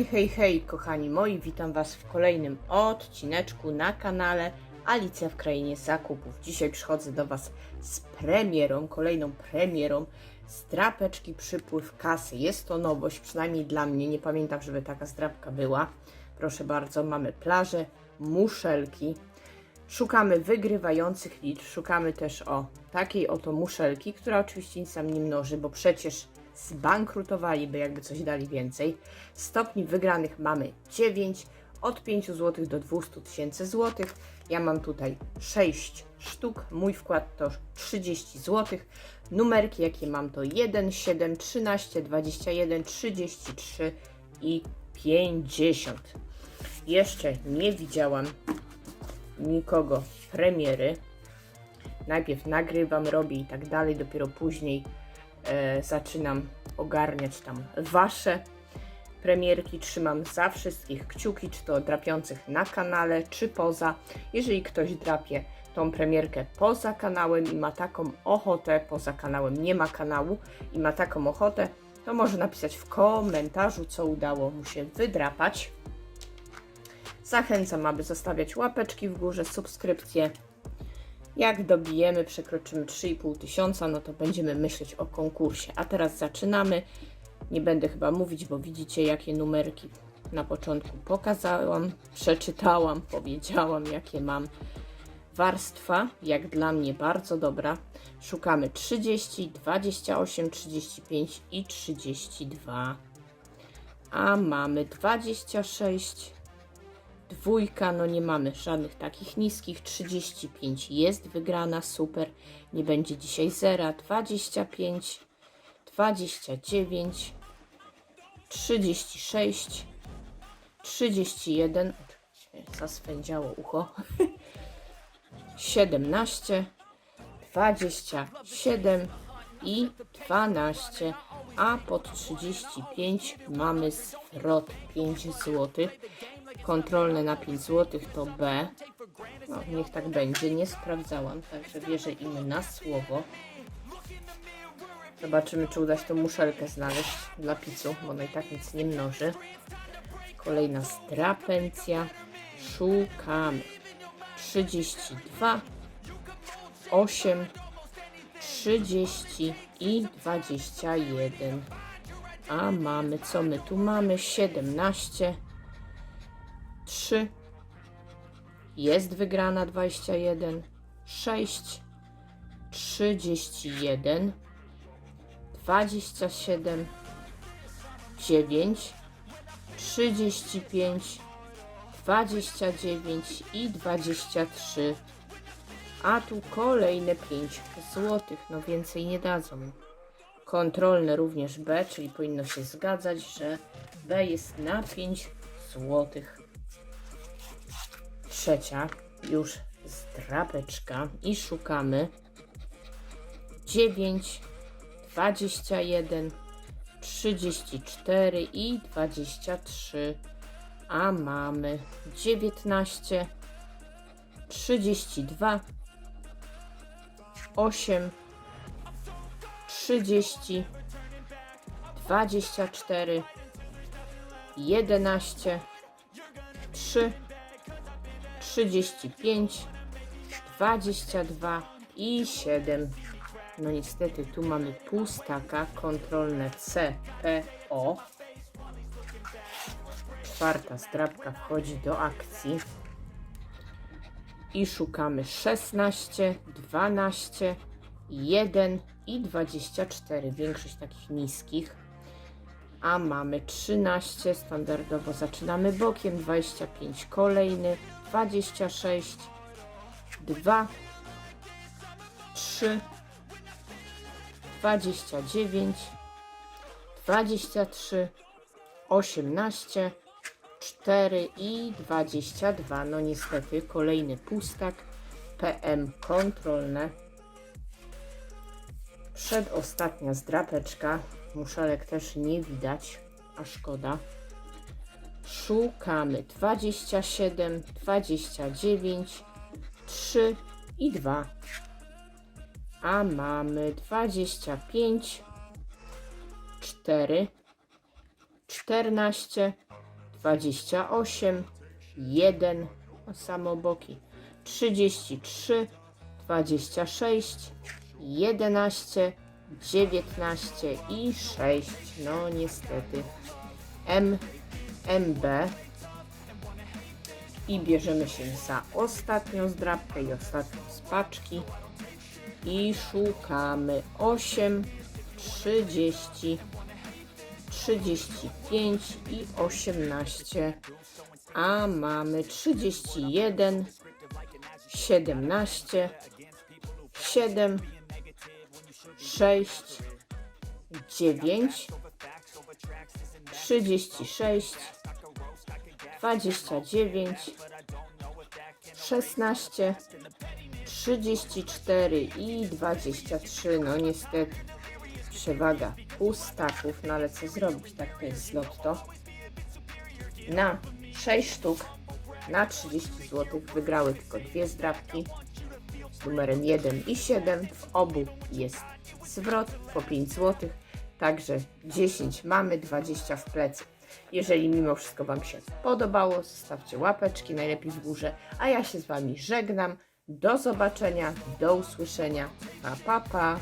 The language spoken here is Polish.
Hej, hej, hej, kochani moi, witam Was w kolejnym odcineczku na kanale Alicja w Krainie Zakupów. Dzisiaj przychodzę do Was z premierą, kolejną premierą zdrapeczki przypływ kasy. Jest to nowość, przynajmniej dla mnie, nie pamiętam, żeby taka zdrapka była. Proszę bardzo, mamy plażę, muszelki. Szukamy wygrywających liczb, szukamy też o takiej oto muszelki, która oczywiście nic nam nie mnoży, bo przecież zbankrutowaliby, jakby coś dali więcej. Stopni wygranych mamy 9, od 5 zł do 200 tysięcy złotych. Ja mam tutaj 6 sztuk, mój wkład to 30 zł. Numerki jakie mam to 1, 7, 13, 21, 33 i 50. Jeszcze nie widziałam nikogo premiery. Najpierw nagrywam, robię i tak dalej, dopiero później e, zaczynam ogarniać tam wasze premierki. Trzymam za wszystkich kciuki, czy to drapiących na kanale, czy poza. Jeżeli ktoś drapie tą premierkę poza kanałem i ma taką ochotę, poza kanałem nie ma kanału i ma taką ochotę, to może napisać w komentarzu, co udało mu się wydrapać. Zachęcam, aby zostawiać łapeczki w górze, subskrypcje. Jak dobijemy, przekroczymy 3,5 tysiąca, no to będziemy myśleć o konkursie. A teraz zaczynamy. Nie będę chyba mówić, bo widzicie, jakie numerki na początku pokazałam, przeczytałam, powiedziałam, jakie mam. Warstwa, jak dla mnie, bardzo dobra. Szukamy 30, 28, 35 i 32. A mamy 26, Dwójka, no nie mamy żadnych takich niskich. 35 jest wygrana, super. Nie będzie dzisiaj zera. 25, 29, 36, 31. Zaswędziało ucho. 17, 27 i 12, a pod 35 mamy zwrot 5 zł. Kontrolne na 5 zł to B. No, niech tak będzie, nie sprawdzałam, także wierzę im na słowo. Zobaczymy, czy uda się tą muszelkę znaleźć dla picu, bo ona i tak nic nie mnoży. Kolejna strapencja. Szukamy. 32, 8, 30 i 21. A mamy, co my tu mamy? 17, 3, jest wygrana 21, 6, 31, 27, 9, 35, 29 i 23. A tu kolejne 5 złotych, no więcej nie dadzą. Kontrolne również B, czyli powinno się zgadzać, że B jest na 5 złotych. Trzecia, już zdrapeczka. I szukamy. 9, 21, 34 i 23 a mamy 19, 32, 8, 30, 24, 11, 3, 35, 22 i 7. No niestety tu mamy pustaka, kontrolne C, P, O czwarta zdrabka wchodzi do akcji. I szukamy 16, 12, 1 i 24. Większość takich niskich. A mamy 13. Standardowo zaczynamy bokiem. 25 kolejny. 26, 2, 3, 29, 23, 18, 4 i 22. No niestety kolejny pustak. PM kontrolne. Przedostatnia zdrapeczka. Muszelek też nie widać, a szkoda. Szukamy 27, 29, 3 i 2. A mamy 25, 4, 14, 28, 1, o samoboki, 33, 26, 11, 19 i 6. No niestety. M, MB. I bierzemy się za ostatnią zdrabkę i ostatnią z paczki. I szukamy 8, 30, 35 i 18. A mamy 31, 17, 7, 6, 9, 36, 29, 16, 34 i 23. No niestety przewaga pustaków, no ale co zrobić, tak to jest lotto. Na 6 sztuk, na 30 zł wygrały tylko dwie zdrabki numerem 1 i 7. W obu jest zwrot po 5 zł, także 10 mamy, 20 w plecy. Jeżeli mimo wszystko Wam się podobało, zostawcie łapeczki, najlepiej w górze, a ja się z Wami żegnam. Do zobaczenia, do usłyszenia. Pa, pa, pa.